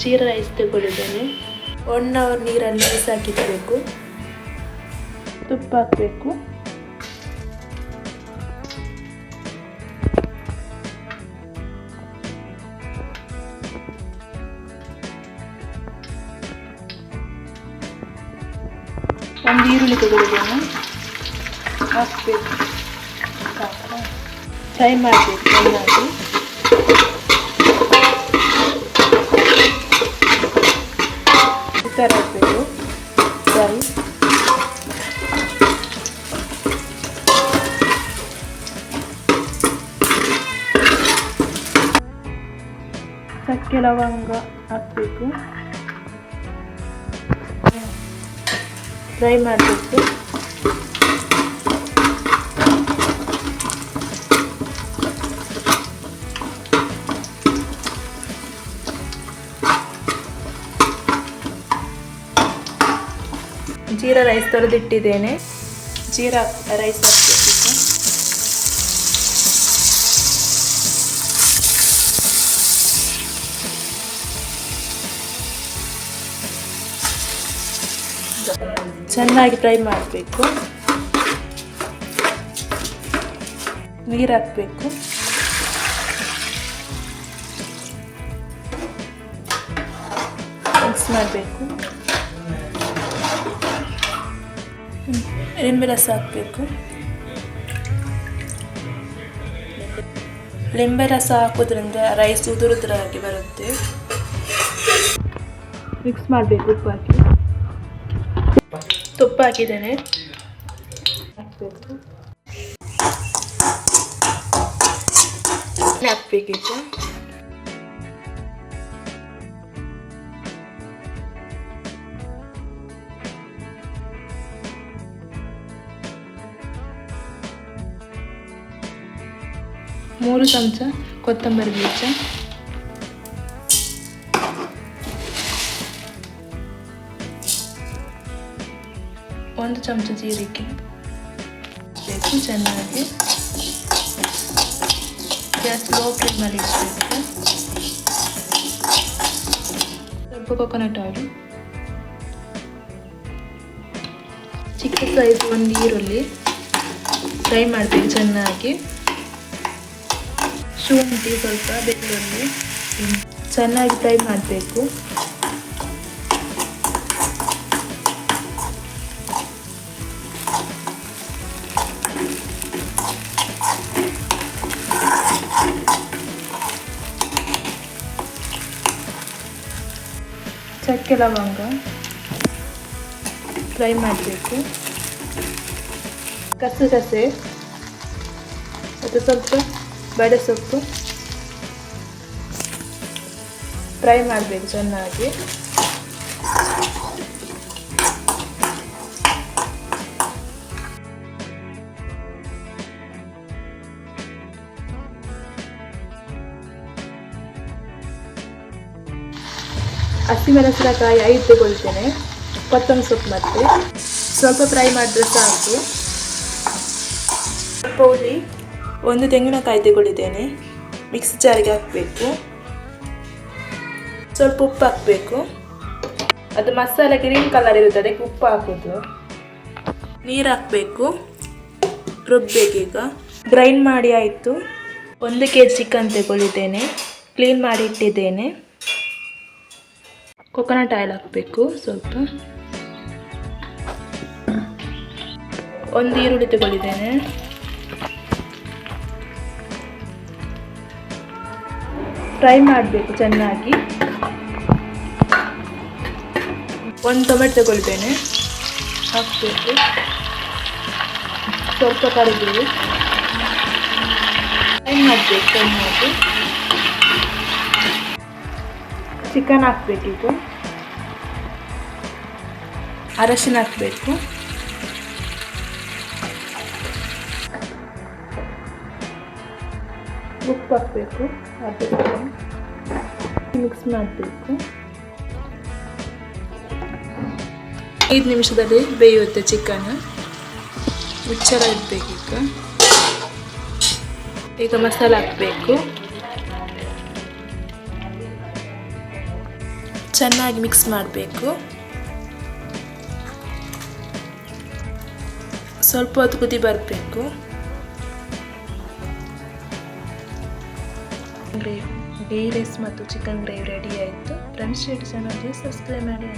Jeera rice ತಗೊಂಡಿದ್ದೇನೆ one hour ನೀರನ್ನು ಬಿಸಾಕಿಡಬೇಕು ತುಪ್ಪ ಹಾಕಬೇಕು. ಒಂದು ಈರುಳ್ಳಿ ತಗೊಳ್ಳಿದ್ದೇನೆ ಹಾಕಬೇಕು. ಫ್ರೈ ಮಾಡಬೇಕು ಚೆನ್ನಾಗಿ ಥರ ಫ್ರೈ ಚಕ್ಕೆ ಲವಂಗ ಹಾಕಬೇಕು. ಫ್ರೈ ಮಾಡಬೇಕು. ಜೀರಾ ರೈಸ್ ತೊಳೆದಿಟ್ಟಿದ್ದೇನೆ. ಜೀರಾ ರೈಸ್ ಹಾಕಬೇಕು ಚೆನ್ನಾಗಿ ಫ್ರೈ ಮಾಡಬೇಕು. ನೀರು ಹಾಕಬೇಕು ಮಿಕ್ಸ್ ಮಾಡಬೇಕು. ಲಿಂಬೆ ರಸ ಹಾಕಬೇಕು. ಲಿಂಬೆ ರಸ ಹಾಕೋದ್ರಿಂದ ರೈಸ್ ಉದುರುದ್ರಾಗಿ ಬರುತ್ತೆ. ಮಿಕ್ಸ್ ಮಾಡಬೇಕು ಉಪ್ಪು ಹಾಕಿ ತುಪ್ಪ ಹಾಕಿದ್ದೇನೆ ಹಾಕಬೇಕು. ಹಾಕ್ಬೇಕೀಗ ಮೂರು ಚಮಚ ಕೊತ್ತಂಬರಿ ಬೀಜ. ಒಂದು ಚಮಚ ಜೀರಿಗೆ. ಬೇಕು ಚೆನ್ನಾಗಿ ಗ್ಯಾಸ್ ಲೋ ಫ್ಲೇಮಲ್ಲಿ ಇಡಬೇಕು. ಸ್ವಲ್ಪ ಕೊಕೊನಟ್ ಆಯಿಲು ಚಿಕ್ಕ ಸೈಜ್ ಒಂದು ಈರುಳ್ಳಿ. ಫ್ರೈ ಮಾಡಬೇಕು ಚೆನ್ನಾಗಿ. ಶುಂಠಿ ಸ್ವಲ್ಪ ಬೆಳ್ಳುಳ್ಳಿ. ಚೆನ್ನಾಗಿ ಫ್ರೈ ಮಾಡಬೇಕು. ಚಕ್ಕೆ ಲವಂಗ. ಫ್ರೈ ಮಾಡಬೇಕು. ಕಸಗಸೆ ಅದು ಸ್ವಲ್ಪ ಬಡೆ ಸೊಪ್ಪು. ಫ್ರೈ ಮಾಡಬೇಕು ಚೆನ್ನಾಗಿ. ಹಸಿಮೆಣಸಿನಕಾಯಿ ಐದು ತಗೊಳ್ತೇನೆ. ಕೊತ್ತಂಬರಿ ಸೊಪ್ಪು ಮತ್ತೆ. ಸ್ವಲ್ಪ ಫ್ರೈ ಮಾಡಿದ್ರೆ ಸಾಕು. ಸ್ವಲ್ಪ ಹುಳಿ ಒಂದು ತೆಂಗಿನಕಾಯಿ ತಗೊಂಡಿದ್ದೇನೆ ಮಿಕ್ಸ್ ಜಾರಿಗೆ ಹಾಕಬೇಕು. ಸ್ವಲ್ಪ ಉಪ್ಪು ಹಾಕಬೇಕು. ಅದು ಮಸಾಲೆ ಗ್ರೀನ್ ಕಲರ್ ಇರುತ್ತೆ ಅದಕ್ಕೆ ಉಪ್ಪು ಹಾಕೋದು ನೀರು ಹಾಕಬೇಕು. ರುಬ್ಬೇಕೀಗ. ಗ್ರೈಂಡ್ ಮಾಡಿ ಆಯಿತು. ಒಂದು ಕೆ ಜಿ ಚಿಕನ್ ತೆಗೊಳ್ಳಿದ್ದೇನೆ ಕ್ಲೀನ್ ಮಾಡಿ ಇಟ್ಟಿದ್ದೇನೆ. ಕೊಕೊನಟ್ ಆಯಿಲ್ ಹಾಕಬೇಕು ಸ್ವಲ್ಪ. ಒಂದು ಈರುಳ್ಳಿ ತಗೊಂಡಿದ್ದೇನೆ ಫ್ರೈ ಮಾಡಬೇಕು ಚೆನ್ನಾಗಿ. ಒಂದು ಟೊಮೆಟೊ ತಗೊಳ್ತೇನೆ. ಹಾಕಬೇಕು ಸ್ವಲ್ಪ ಕರಿಬೇವು. ಫ್ರೈ ಮಾಡಬೇಕು ಚೆನ್ನಾಗಿ. ಚಿಕನ್ ಹಾಕಬೇಕೀಗ ಅರಶಿನ ಹಾಕಬೇಕು. ಉಪ್ಪು ಹಾಕಬೇಕು. ಅದಕ್ಕೆ ಮಿಕ್ಸ್ ಮಾಡಬೇಕು. ಐದು ನಿಮಿಷದಲ್ಲಿ ಬೇಯುತ್ತೆ ಚಿಕನ್. ಮುಚ್ಚಳ ಇಡಬೇಕೀಗ ಈಗ. ಮಸಾಲೆ ಹಾಕಬೇಕು. ಚೆನ್ನಾಗಿ ಮಿಕ್ಸ್ ಮಾಡಬೇಕು. ಸ್ವಲ್ಪ ಹೊತ್ತು ಕುದಿ ಬರಬೇಕು. ಗ್ರೇವಿ ಗೀ ರೈಸ್ ಮತ್ತು ಚಿಕನ್ ಗ್ರೇವಿ ರೆಡಿ ಆಯಿತು. ಫ್ರೆಂಡ್ಸ್ ಚಾನಲ್ಗೆ ಸಬ್ಸ್ಕ್ರೈಬ್ ಮಾಡಿ.